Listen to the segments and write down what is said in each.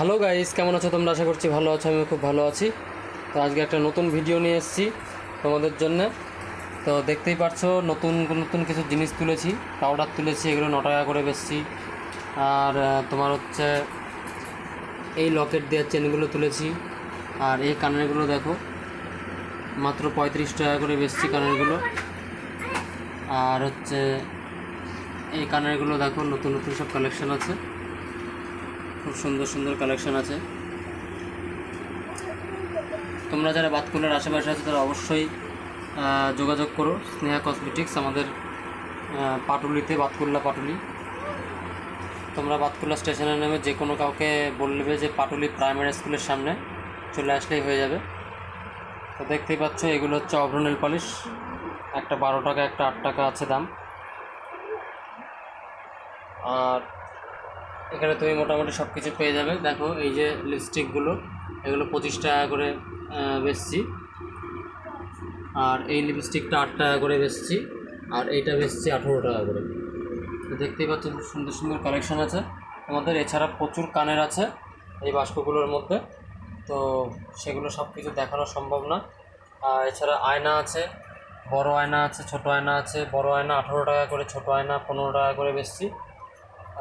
Hello guys, কেমন আছো তোমরা? আশা করছি ভালো আছো আমি খুব ভালো আছি। তো আজকে একটা নতুন ভিডিও নিয়ে এসেছি তোমাদের জন্য। তো দেখতেই পারছ, নতুন নতুন কিছু জিনিস তুলেছি। পাউডার তুলেছি, এগুলো ন টাকা করে বেচছি। আর তোমার হচ্ছে এই লকেট দেওয়ার চেনগুলো তুলেছি। আর এই কানেরগুলো দেখো, মাত্র পঁয়ত্রিশ টাকা করে বেচছি কানেরগুলো। আর হচ্ছে এই কানেরগুলো দেখো, নতুন নতুন সব কালেকশন আছে। খুব সুন্দর সুন্দর কালেকশন আছে। তোমরা যারা বাতকুলার আশেপাশে আছে, তারা অবশ্যই যোগাযোগ করো। স্নেহা কসমেটিক্স আমাদের পাটুলিতে, বাতকুল্লা পাটুলি। তোমরা বাতকুল্লা স্টেশনের নামে যে কোনো কাউকে বলবে যে পাটুলি প্রাইমারি স্কুলের সামনে চলে আসলেই হয়ে যাবে। তো দেখতেই পাচ্ছ, এগুলো হচ্ছে অভ্রনেল পলিশ। একটা বারো টাকা, একটা আট টাকা আছে দাম। আর এখানে তুমি মোটামুটি সব কিছু পেয়ে যাবে। দেখো, এই যে লিপস্টিকগুলো এগুলো পঁচিশ টাকা করে বেচছি। আর এই লিপস্টিকটা আট টাকা করে বেচছি, আর এইটা বেচছি আঠেরো টাকা করে। দেখতেই পাচ্ছ সুন্দর সুন্দর কালেকশন আছে। আমাদের এছাড়া প্রচুর কানের আছে এই বাস্কগুলোর মধ্যে। তো সেগুলো সব কিছু দেখানো সম্ভব না। আর এছাড়া আয়না আছে, বড় আয়না আছে, ছোট আয়না আছে, বড় আয়না আঠেরো টাকা করে, ছোট আয়না পনেরো টাকা করে বেচছি।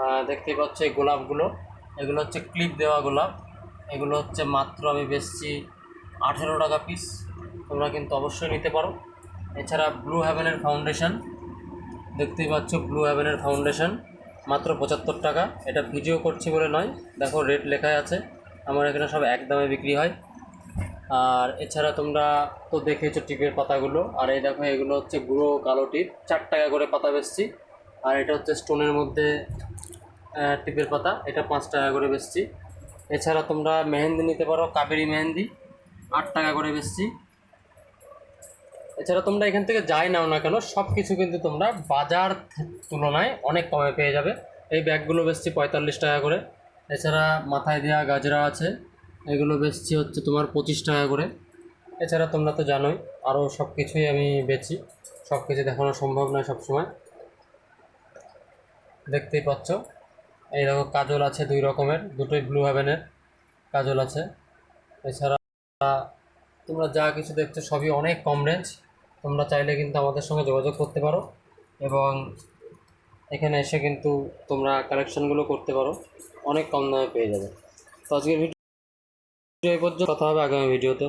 আহ, দেখতেই পাচ্ছ এই গোলাপগুলো। এগুলো হচ্ছে ক্লিপ দেওয়া গোলাপ। এগুলো হচ্ছে মাত্র আমি বেচছি আঠেরো টাকা পিস তোমরা কিন্তু অবশ্যই নিতে পারো। এছাড়া ব্লু হ্যাভেনের ফাউন্ডেশন দেখতেই পাচ্ছ ব্লু হ্যাভেনের ফাউন্ডেশন মাত্র পঁচাত্তর টাকা। এটা ভিডিও করছি বলে নয়। দেখো রেট লেখাই আছে। আমার এখানে সব এক দামে বিক্রি হয়। আর এছাড়া তোমরা তো দেখেছ টিপের পাতাগুলো। আর এই দেখো এগুলো হচ্ছে গুঁড়ো কালো টিপ। চার টাকা করে পাতা বেচছি। আর এটা হচ্ছে স্টোনের মধ্যে টিপের পাতা, এটা পাঁচ টাকা করে বেচছি। এছাড়া তোমরা মেহেন্দি নিতে পারো, কাবেরি মেহেন্দি, আট টাকা করে বেচছি। এছাড়া তোমরা এখান থেকে যাই নাও না কেন সব কিছু কিন্তু তোমরা বাজার তুলনায় অনেক কমে পেয়ে যাবে। এই ব্যাগগুলো বেচছি পঁয়তাল্লিশ টাকা করে। এছাড়া মাথায় দেওয়া গাজরা আছে, এগুলো বেচছি হচ্ছে তোমার পঁচিশ টাকা করে। এছাড়া তোমরা তো জানোই, আরও সব কিছুই আমি বেচি। সব কিছু দেখানো সম্ভব নয় সবসময়। দেখতেই পাচ্ছ। এই দেখো কাজল আছে দুই রকমের, দুটোই ব্লু হ্যাভেনের কাজল আছে। এছাড়া তোমরা যা কিছু দেখছ সবই অনেক কম রেঞ্জ তোমরা চাইলে কিন্তু আমাদের সঙ্গে যোগাযোগ করতে পারো এবং এখানে এসে কিন্তু তোমরা কালেকশনগুলো করতে পারো, অনেক কম দামে পেয়ে যাবে। তো আজকের ভিডিও এই পর্যন্ত, কথা হবে আগামী ভিডিওতে।